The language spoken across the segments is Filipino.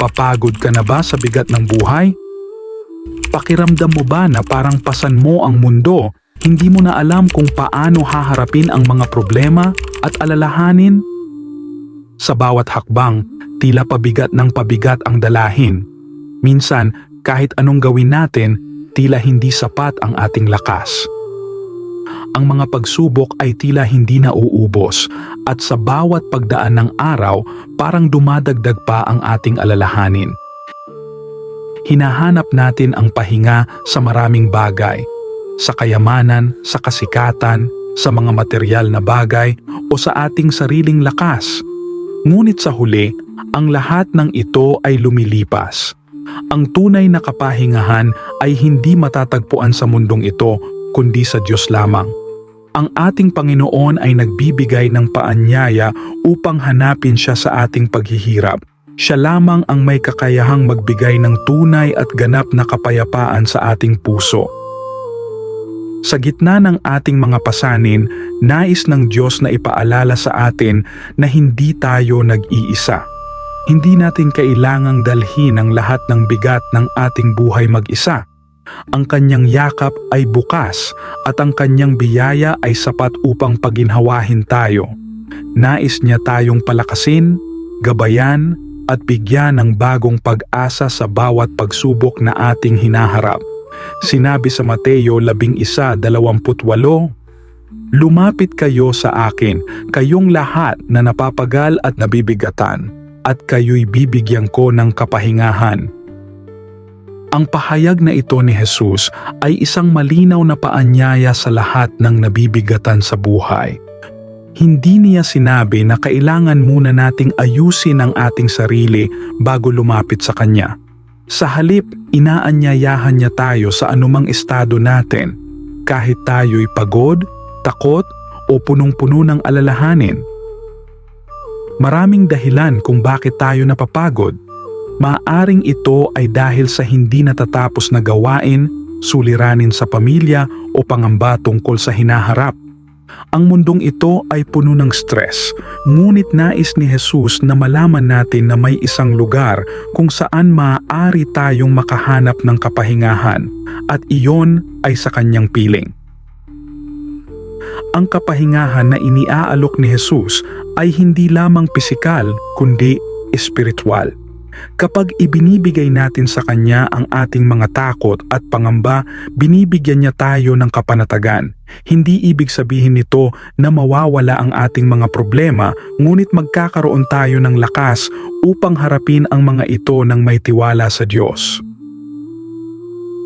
Napapagod ka na ba sa bigat ng buhay? Pakiramdam mo ba na parang pasan mo ang mundo, hindi mo na alam kung paano haharapin ang mga problema at alalahanin? Sa bawat hakbang, tila pabigat ng pabigat ang dalahin. Minsan, kahit anong gawin natin, tila hindi sapat ang ating lakas. Ang mga pagsubok ay tila hindi na uubos at sa bawat pagdaan ng araw parang dumadagdag pa ang ating alalahanin. Hinahanap natin ang pahinga sa maraming bagay, sa kayamanan, sa kasikatan, sa mga material na bagay o sa ating sariling lakas. Ngunit sa huli, ang lahat ng ito ay lumilipas. Ang tunay na kapahingahan ay hindi matatagpuan sa mundong ito kundi sa Diyos lamang. Ang ating Panginoon ay nagbibigay ng paanyaya upang hanapin siya sa ating paghihirap. Siya lamang ang may kakayahang magbigay ng tunay at ganap na kapayapaan sa ating puso. Sa gitna ng ating mga pasanin, nais ng Diyos na ipaalala sa atin na hindi tayo nag-iisa. Hindi natin kailangang dalhin ang lahat ng bigat ng ating buhay mag-isa. Ang kanyang yakap ay bukas at ang kanyang biyaya ay sapat upang paginhawahin tayo. Nais niya tayong palakasin, gabayan at bigyan ng bagong pag-asa sa bawat pagsubok na ating hinaharap. Sinabi sa Mateo 11:28, Lumapit kayo sa akin, kayong lahat na napapagal at nabibigatan, at kayo'y bibigyan ko ng kapahingahan. Ang pahayag na ito ni Jesus ay isang malinaw na paanyaya sa lahat ng nabibigatan sa buhay. Hindi niya sinabi na kailangan muna nating ayusin ang ating sarili bago lumapit sa Kanya. Sa halip, inaanyayahan niya tayo sa anumang estado natin, kahit tayo'y pagod, takot o punong-puno ng alalahanin. Maraming dahilan kung bakit tayo napapagod. Maaring ito ay dahil sa hindi natatapos na gawain, suliranin sa pamilya o pangamba tungkol sa hinaharap. Ang mundong ito ay puno ng stress, ngunit nais ni Jesus na malaman natin na may isang lugar kung saan maaari tayong makahanap ng kapahingahan at iyon ay sa kanyang piling. Ang kapahingahan na iniaalok ni Jesus ay hindi lamang pisikal kundi espiritual. Kapag ibinibigay natin sa Kanya ang ating mga takot at pangamba, binibigyan niya tayo ng kapanatagan. Hindi ibig sabihin nito na mawawala ang ating mga problema, ngunit magkakaroon tayo ng lakas upang harapin ang mga ito ng may tiwala sa Diyos.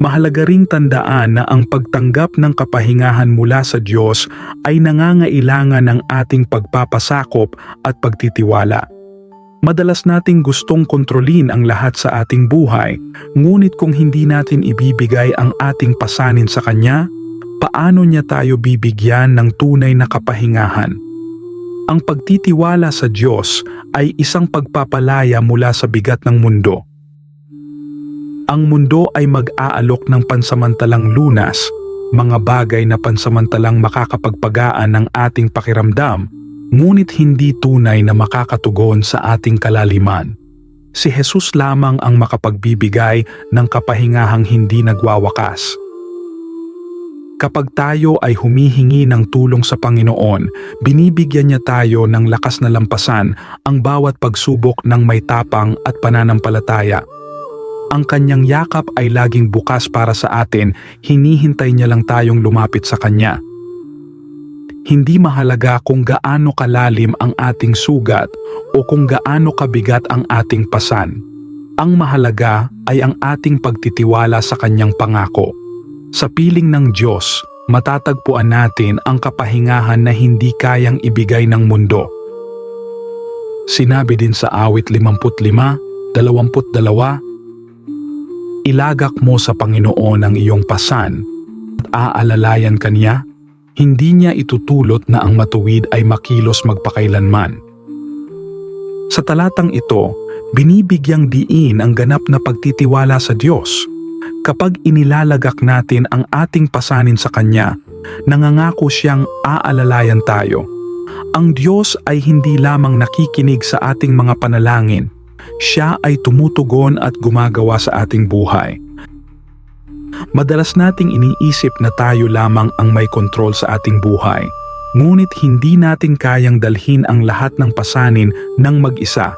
Mahalaga ring tandaan na ang pagtanggap ng kapahingahan mula sa Diyos ay nangangailangan ng ating pagpapasakop at pagtitiwala. Madalas nating gustong kontrolin ang lahat sa ating buhay, ngunit kung hindi natin ibibigay ang ating pasanin sa Kanya, paano niya tayo bibigyan ng tunay na kapahingahan? Ang pagtitiwala sa Diyos ay isang pagpapalaya mula sa bigat ng mundo. Ang mundo ay mag-aalok ng pansamantalang lunas, mga bagay na pansamantalang makakapagpagaan ng ating pakiramdam ngunit hindi tunay na makakatugon sa ating kalaliman. Si Jesus lamang ang makapagbibigay ng kapahingahang hindi nagwawakas. Kapag tayo ay humihingi ng tulong sa Panginoon, binibigyan niya tayo ng lakas na lampasan ang bawat pagsubok ng may tapang at pananampalataya. Ang kanyang yakap ay laging bukas para sa atin, hinihintay niya lang tayong lumapit sa kanya hindi mahalaga kung gaano kalalim ang ating sugat o kung gaano kabigat ang ating pasan. Ang mahalaga ay ang ating pagtitiwala sa kanyang pangako. Sa piling ng Diyos, matatagpuan natin ang kapahingahan na hindi kayang ibigay ng mundo. Sinabi din sa awit 55, 22, Ilagak mo sa Panginoon ang iyong pasan at aalalayan kaniya hindi niya itutulot na ang matuwid ay makilos magpakailanman. Sa talatang ito, binibigyang diin ang ganap na pagtitiwala sa Diyos. Kapag inilalagak natin ang ating pasanin sa Kanya, nangangako siyang aalalayan tayo. Ang Diyos ay hindi lamang nakikinig sa ating mga panalangin, Siya ay tumutugon at gumagawa sa ating buhay. Madalas nating iniisip na tayo lamang ang may kontrol sa ating buhay. Ngunit hindi natin kayang dalhin ang lahat ng pasanin ng mag-isa.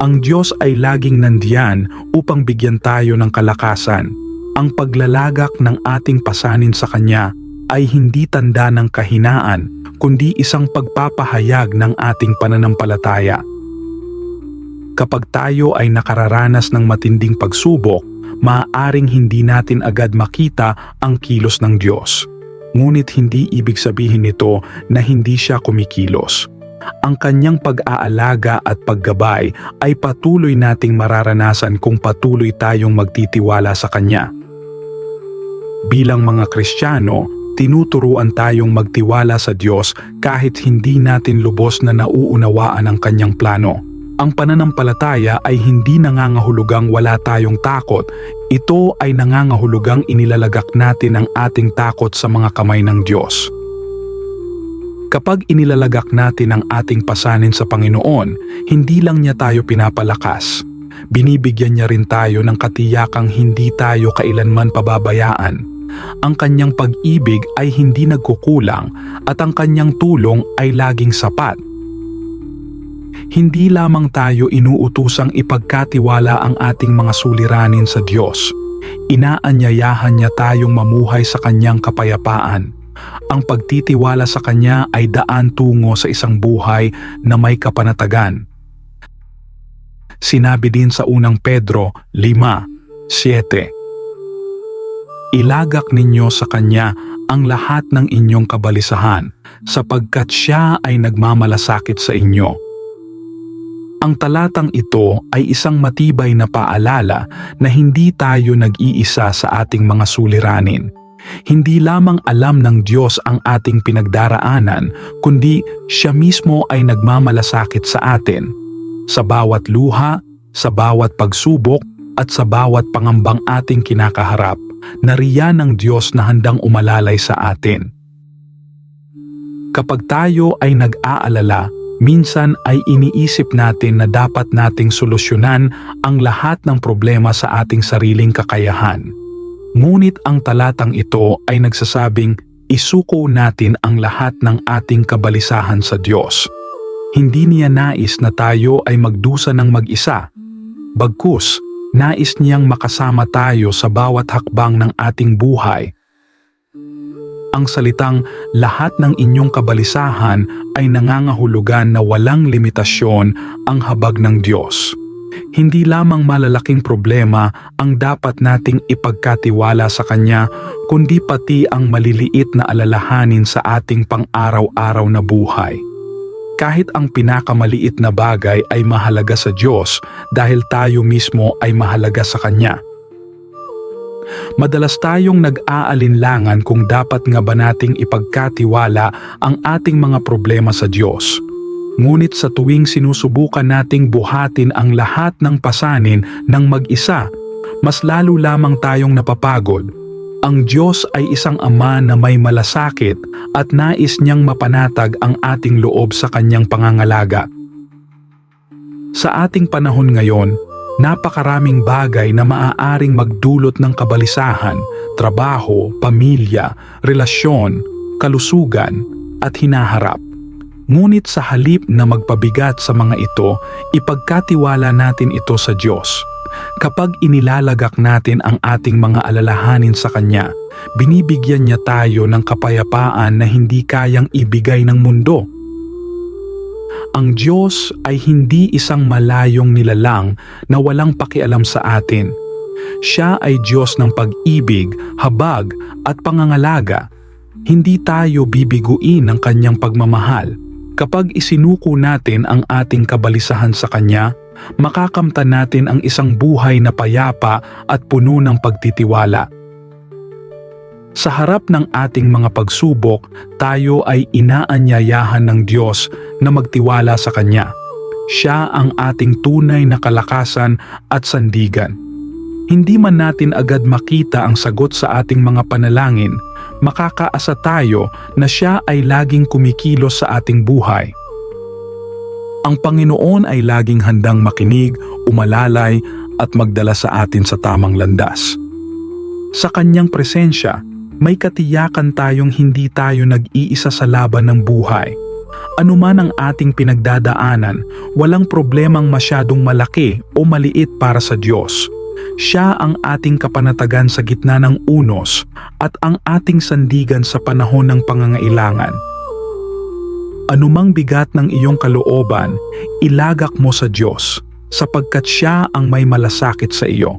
Ang Diyos ay laging nandiyan upang bigyan tayo ng kalakasan. Ang paglalagak ng ating pasanin sa Kanya ay hindi tanda ng kahinaan, kundi isang pagpapahayag ng ating pananampalataya. Kapag tayo ay nakararanas ng matinding pagsubok, maaaring hindi natin agad makita ang kilos ng Diyos. Ngunit hindi ibig sabihin nito na hindi siya kumikilos. Ang kanyang pag-aalaga at paggabay ay patuloy nating mararanasan kung patuloy tayong magtitiwala sa Kanya. Bilang mga Kristiyano, tinuturuan tayong magtiwala sa Diyos kahit hindi natin lubos na nauunawaan ang Kanyang plano. Ang pananampalataya ay hindi nangangahulugang wala tayong takot. Ito ay nangangahulugang inilalagak natin ang ating takot sa mga kamay ng Diyos. Kapag inilalagak natin ang ating pasanin sa Panginoon, hindi lang niya tayo pinapalakas. Binibigyan niya rin tayo ng katiyakang hindi tayo kailanman pababayaan. Ang kanyang pag-ibig ay hindi nagkukulang at ang kanyang tulong ay laging sapat hindi lamang tayo inuutusang ipagkatiwala ang ating mga suliranin sa Diyos. Inaanyayahan niya tayong mamuhay sa kanyang kapayapaan. Ang pagtitiwala sa kanya ay daan tungo sa isang buhay na may kapanatagan. Sinabi din sa unang Pedro 5:7 Ilagak ninyo sa kanya ang lahat ng inyong kabalisahan sapagkat siya ay nagmamalasakit sa inyo. Ang talatang ito ay isang matibay na paalala na hindi tayo nag-iisa sa ating mga suliranin. Hindi lamang alam ng Diyos ang ating pinagdaraanan, kundi siya mismo ay nagmamalasakit sa atin. Sa bawat luha, sa bawat pagsubok, at sa bawat pangambang ating kinakaharap, nariyan ng Diyos na handang umalalay sa atin. Kapag tayo ay nag-aalala, Minsan ay iniisip natin na dapat nating solusyonan ang lahat ng problema sa ating sariling kakayahan. Ngunit ang talatang ito ay nagsasabing isuko natin ang lahat ng ating kabalisahan sa Diyos. Hindi niya nais na tayo ay magdusa ng mag-isa. Bagkus, nais niyang makasama tayo sa bawat hakbang ng ating buhay ang salitang lahat ng inyong kabalisahan ay nangangahulugan na walang limitasyon ang habag ng Diyos. Hindi lamang malalaking problema ang dapat nating ipagkatiwala sa Kanya, kundi pati ang maliliit na alalahanin sa ating pang-araw-araw na buhay. Kahit ang pinakamaliit na bagay ay mahalaga sa Diyos dahil tayo mismo ay mahalaga sa Kanya madalas tayong nag-aalinlangan kung dapat nga ba nating ipagkatiwala ang ating mga problema sa Diyos. Ngunit sa tuwing sinusubukan nating buhatin ang lahat ng pasanin ng mag-isa, mas lalo lamang tayong napapagod. Ang Diyos ay isang ama na may malasakit at nais niyang mapanatag ang ating loob sa kanyang pangangalaga. Sa ating panahon ngayon, Napakaraming bagay na maaaring magdulot ng kabalisahan, trabaho, pamilya, relasyon, kalusugan, at hinaharap. Ngunit sa halip na magpabigat sa mga ito, ipagkatiwala natin ito sa Diyos. Kapag inilalagak natin ang ating mga alalahanin sa Kanya, binibigyan niya tayo ng kapayapaan na hindi kayang ibigay ng mundo ang Diyos ay hindi isang malayong nilalang na walang pakialam sa atin. Siya ay Diyos ng pag-ibig, habag at pangangalaga. Hindi tayo bibiguin ng kanyang pagmamahal. Kapag isinuko natin ang ating kabalisahan sa Kanya, makakamtan natin ang isang buhay na payapa at puno ng pagtitiwala. Sa harap ng ating mga pagsubok, tayo ay inaanyayahan ng Diyos na magtiwala sa Kanya. Siya ang ating tunay na kalakasan at sandigan. Hindi man natin agad makita ang sagot sa ating mga panalangin, makakaasa tayo na Siya ay laging kumikilos sa ating buhay. Ang Panginoon ay laging handang makinig umalalay at magdala sa atin sa tamang landas. Sa kanyang presensya, may katiyakan tayong hindi tayo nag-iisa sa laban ng buhay. Anuman ang ating pinagdadaanan, walang problemang masyadong malaki o maliit para sa Diyos. Siya ang ating kapanatagan sa gitna ng unos at ang ating sandigan sa panahon ng pangangailangan. Anumang bigat ng iyong kalooban, ilagak mo sa Diyos sapagkat siya ang may malasakit sa iyo.